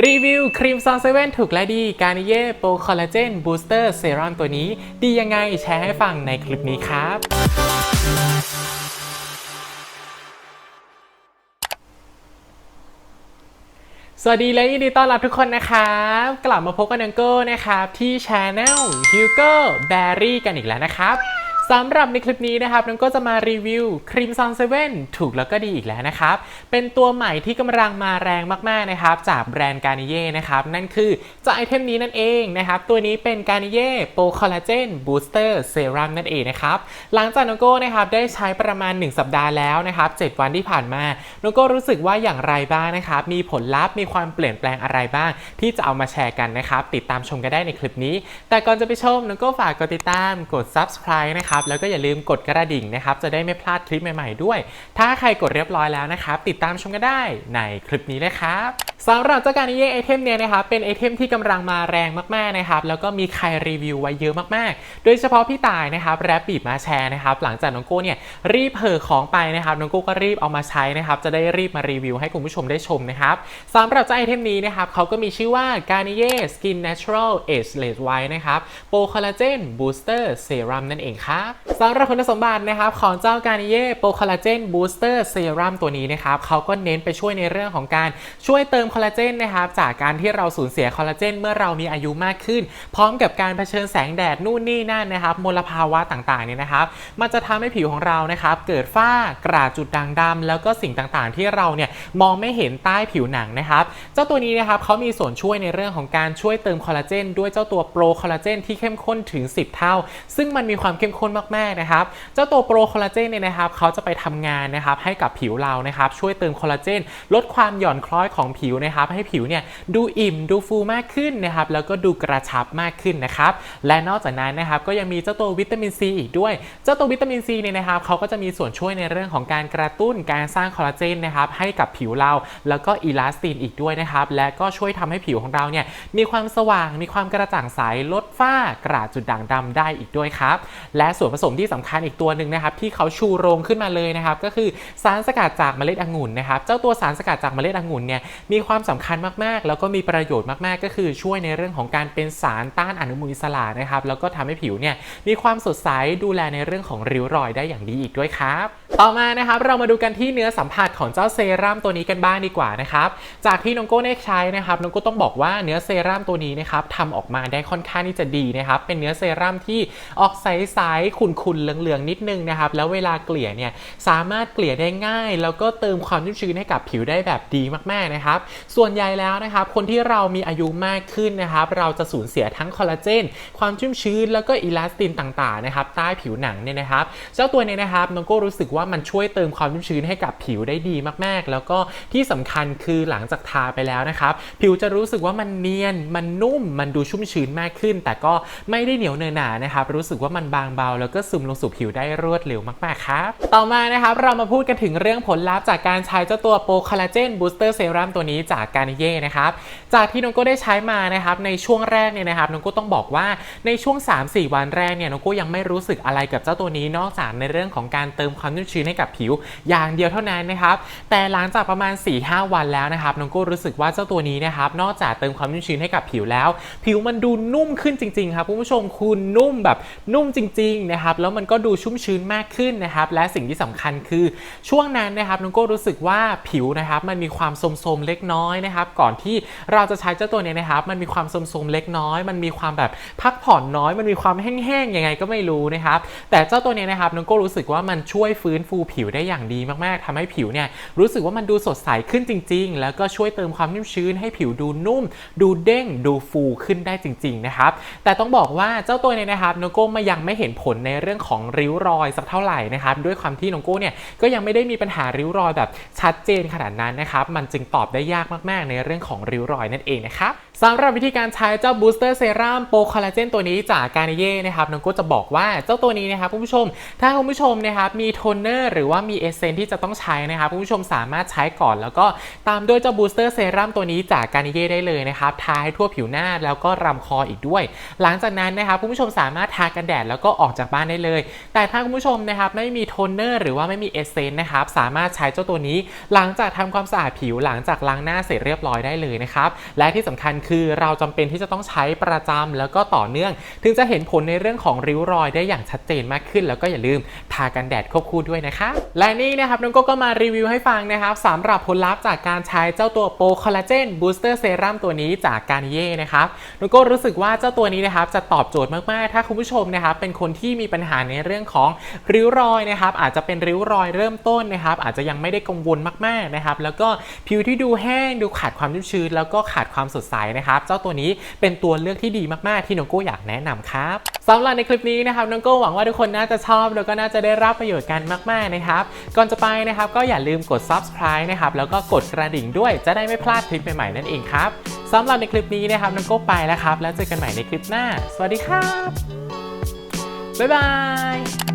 รีวิวครีมซอนเซเว่นถูกและดีการนิเย่โปรคอลลาเจนบูสเตอร์เซรั่มตัวนี้ ดียังไงแชร์ให้ฟังในคลิปนี้ครับสวัสดีและยินดีต้อนรับทุกคนนะครับ กลับมาพบกันนังโก้นะครับ ที่ช anel Hugo Berry กันอีกแล้วนะครับ สำหรับในคลิปนี้นะครับน้องก็จะมารีวิวครีมซอนเซเว่นถูกแล้วก็ดีอีกแล้วนะครับ เป็นตัวใหม่ที่กำลังมาแรงมากๆนะครับ จากแบรนด์การนิเย่นะครับ นั่นคือเจ้าไอเทมนี้นั่นเองนะครับ ตัวนี้เป็นการนิเย่โปรคอลลาเจนบูสเตอร์เซรั่มนั่นเองนะครับ หลังจากน้องโก้นะครับได้ใช้ประมาณ 1 สัปดาห์แล้วนะครับ 7 วันที่ผ่านมาน้องโก้รู้สึกว่าอย่างไรบ้างนะครับ มีผลลัพธ์มีความเปลี่ยนแปลงอะไรบ้าง ที่จะเอามาแชร์กันนะครับติดตามชมกันได้ในคลิปนี้ แต่ก่อนจะไปชมน้องโก้ฝากกดติดตามกด subscribe นะครับแล้วก็อย่าลืมกดกระดิ่งนะครับ จะได้ไม่พลาดคลิปใหม่ๆด้วย ถ้าใครกดเรียบร้อยแล้วนะครับ ติดตามชมกันได้ในคลิปนี้เลยครับ สำหรับเจ้าการนิเย่ไอเทมเนี่ยนะครับเป็นไอเทมที่กำลังมาแรงมากๆนะครับแล้วก็มีใครรีวิวไว้เยอะมากๆ โดยเฉพาะพี่ตายนะครับแรปบีบมาแชร์นะครับหลังจากน้องโก้เนี่ยรีบเผอของไปนะครับน้องโก้ก็รีบเอามาใช้นะครับจะได้รีบมารีวิวให้คุณผู้ชมได้ชมนะครับสำหรับเจ้าไอเทมนี้นะครับเขาก็มีชื่อว่า Garnier Skin Natural Ageless White นะครับ Pro Collagen Booster Serum นั่นเองครับสำหรับคุณสมบัตินะครับของเจ้า Garnier Pro Collagen Booster Serum ตัวนี้นะครับเขาก็เน้นไปช่วยในเรื่องของการช่วยเติมคอลลาเจนนะครับจากการที่เราสูญเสียคอลลาเจนเมื่อเรามีอายุมากขึ้น พร้อมกับการเผชิญแสงแดดนู่นนี่นั่นนะครับมลภาวะต่างๆเนี่ยนะครับ มันจะทำให้ผิวของเรานะครับเกิดฝ้ากระจุดด่างดำแล้วก็สิ่งต่างๆ ที่เราเนี่ยมองไม่เห็นใต้ผิวหนังนะครับเจ้าตัวนี้นะครับเขามีส่วนช่วยในเรื่องของการช่วยเติมคอลลาเจนด้วยเจ้าตัวโปรคอลลาเจนที่เข้มข้นถึง 10 เท่า ซึ่งมันมีความเข้มข้นมากๆนะครับเจ้าตัวโปรคอลลาเจนเนี่ยนะครับเขาจะไปทำงานนะครับให้กับผิวเรานะครับช่วยเติมคอลลาเจนลดความหย่อนคล้อยของผิวนะครับให้ผิวเนี่ยดูอิ่มดูฟูมากขึ้นนะครับแล้วก็ดูกระชับมากขึ้นนะครับและนอกจากนั้นนะครับก็ยังมีเจ้าตัววิตามินซีอีกด้วย เจ้าตัววิตามินซีเนี่ยนะครับเขาก็จะมีส่วนช่วยในเรื่องของการกระตุ้นการสร้างคอลลาเจนนะครับให้กับผิวเราแล้วก็อีลาสตินอีกด้วยนะครับและก็ช่วยทำให้ผิวของเราเนี่ยมีความสว่างมีความกระจ่างใสลดฝ้ากระจุดด่างดำได้อีกด้วยครับและส่วนผสมที่สำคัญอีกตัวหนึ่งนะครับที่เขาชูโรงขึ้นมาเลยนะครับก็คือสารสกัดจากเมล็ดองุ่นนะครับเจ้าตัวสารสกัดจากเมล็ดองุ่นเนี่ยมีความความสำคัญมากๆ แล้วก็มีประโยชน์มากๆ ก็คือช่วยในเรื่องของการเป็นสารต้านอนุมูลอิสระนะครับ แล้วก็ทำให้ผิวเนี่ยมีความสดใสดูแลในเรื่องของริ้วรอยได้อย่างดีอีกด้วยครับ ต่อมานะครับเรามาดูกันที่เนื้อสัมผัสของเจ้าเซรั่มตัวนี้กันบ้างดีกว่านะครับจากที่น้องโก้ได้ใช้นะครับน้องโก้ต้องบอกว่าเนื้อเซรั่มตัวนี้นะครับทำออกมาได้ค่อนข้างที่จะดีนะครับเป็นเนื้อเซรั่มที่ออกใสๆขุ่นๆเหลืองๆนิดนึงนะครับแล้วเวลาเกลี่ยเนี่ยสามารถเกลี่ยได้ง่าย แล้วก็เติมความชุ่มชื้นให้กับผิวได้แบบดีมากๆนะครับส่วนใหญ่แล้วนะครับคนที่เรามีอายุมากขึ้นนะครับเราจะสูญเสียทั้งคอลลาเจนความชุ่มชื้นแล้วก็อีลาสตินต่างๆนะครับใต้ผิวหนังเนี่ยนะครับเจ้าตัวนี้นะครับน้องโก้รู้สึกว่ามันช่วยเติมความชุ่มชื้นให้กับผิวได้ดีมากๆ แล้วก็ที่สำคัญคือหลังจากทาไปแล้วนะครับผิวจะรู้สึกว่ามันเนียน มันนุ่ม มันดูชุ่มชื้นมากขึ้น แต่ก็ไม่ได้เหนียวเนอะหนานะครับ รู้สึกว่ามันบางเบา แล้วก็ซึมลงสู่ผิวได้รวดเร็วมากๆครับ ต่อมานะครับเรามาพูดกันถึงเรื่องผลลัพธ์จากการใช้เจ้าตัวโปรคอลลาเจนบูสเตอร์เซรั่มตัวนี้จากการนิเย่นะครับ จากที่น้องก้ได้ใช้มานะครับในช่วงแรกเนี่ยนะครับน้องก้ต้องบอกว่าในช่วง 3-4 วันแรกเนี่ยน้องก้ยังไม่รู้สึกอะไรกับเจ้าตัวนี้นอกจากในเรื่องของการเติมความชุ่มชื้นให้กับผิวอย่างเดียวเท่านั้นนะครับ แต่หลังจากประมาณ 4-5 วันแล้วนะครับน้องโก้รู้สึกว่าเจ้าตัวนี้นะครับ นอกจากเติมความชุ่มชื้นให้กับผิวแล้ว ผิวมันดูนุ่มขึ้นจริงๆครับคุณผู้ชมคุณนุ่มแบบนุ่มจริงๆนะครับแล้วมันก็ดูชุ่มชื้นมากขึ้นนะครับ และสิ่งที่สำคัญคือช่วงนั้นนะครับน้องโก้รู้สึกว่าผิวนะครับมันมีความโทรมๆเล็กน้อยนะครับ ก่อนที่เราจะใช้เจ้าตัวนี้นะครับ มันมีความโทรมๆเล็กน้อย มันมีความแบบพักผ่อนน้อย มันมีความแห้งๆยังไงก็ไม่รู้นะครับ แต่เจ้าตัวนี้นะครับน้องโก้รู้สึกว่ามันช่วยฟื้นฟูผิวได้อย่างดีมากๆทำให้ผิวเนี่ยรู้สึกว่ามันดูสดใสขึ้นจริง ๆ แล้วก็ช่วยเติมความชุ่มชื้นให้ผิวดูนุ่ม ดูเด้ง ดูฟูขึ้นได้จริง ๆ นะครับ แต่ต้องบอกว่าเจ้าตัวเนี้นะครับน้องโก้มายังไม่เห็นผลในเรื่องของริ้วรอยสักเท่าไหร่นะครับ ด้วยความที่น้องโก้เนี่ยก็ยังไม่ได้มีปัญหาริ้วรอยแบบชัดเจนขนาดนั้นนะครับ มันจึงตอบได้ยากมากๆ ในเรื่องของริ้วรอยนั่นเองนะครับสำหรับวิธีการใช้เจ้าบูสเตอร์เซรั่มโปรคอลลาเจนตัวนี้จากการนิเย่นะครับน้องโก้จะบอกว่าเจ้าตัวนี้นะครับคุณผู้ชม ถ้าคุณผู้ชมนะครับมีโทนเนอร์หรือว่ามีเอเซนที่จะต้องใช้นะครับคุณผู้ชมสามารถใช้ก่อน แล้วก็ตามด้วยเจ้าบูสเตอร์เซรั่มตัวนี้จากการนิเย่ได้เลยนะครับทาให้ทั่วผิวหน้าแล้วก็รำคออีกด้วย หลังจากนั้นนะครับคุณผู้ชมสามารถทากันแดดแล้วก็ออกจากบ้านได้เลย แต่ถ้าคุณผู้ชมนะครับไม่มีโทนเนอร์หรือว่าไม่มีเอเซนนะครับสามารถใช้เจ้าตัวนี้ หลังจากทำความสะอาดผิวหลังจากล้างหน้าเสร็จเรียบร้อยได้เลยนะครับและที่สำคัญคือเราจำเป็นที่จะต้องใช้ประจำแล้วก็ต่อเนื่อง ถึงจะเห็นผลในเรื่องของริ้วรอยได้อย่างชัดเจนมากขึ้น แล้วก็อย่าลืมทากันแดดควบคู่ด้วยนะคะและนี่นะครับน้องโก้ก็มารีวิวให้ฟังนะครับสำหรับผลลัพธ์จากการใช้เจ้าตัวโปรคอลลาเจนบูสเตอร์เซรั่มตัวนี้จากการเย่นะครับน้องโก้รู้สึกว่าเจ้าตัวนี้นะครับจะตอบโจทย์มากๆ ถ้าคุณผู้ชมนะครับเป็นคนที่มีปัญหาในเรื่องของริ้วรอยนะครับอาจจะเป็นริ้วรอยเริ่มต้นนะครับอาจจะยังไม่ได้กังวลมากๆนะครับแล้วก็ผิวที่ดูแห้งดูขาดความชุ่มชื้นแล้วก็ขาดความสดใสนะครับเจ้าตัวนี้เป็นตัวเลือกที่ดีมากๆ ที่น้องโก้อยากแนะนำครับสำหรับในคลิปนี้นะครับน้องโก้หวังว่าทุกคนน่าจะชอบแล้วก็น่าจะได้รับประโยชน์กันมากๆนะครับ ก่อนจะไปนะครับก็อย่าลืมกด subscribe นะครับแล้วก็กดกระดิ่งด้วยจะได้ไม่พลาดคลิปใหม่ๆนั่นเองครับสำหรับในคลิปนี้นะครับน้องโก้ไปแล้วครับ แล้วเจอกันใหม่ในคลิปหน้า สวัสดีครับ บ๊ายบาย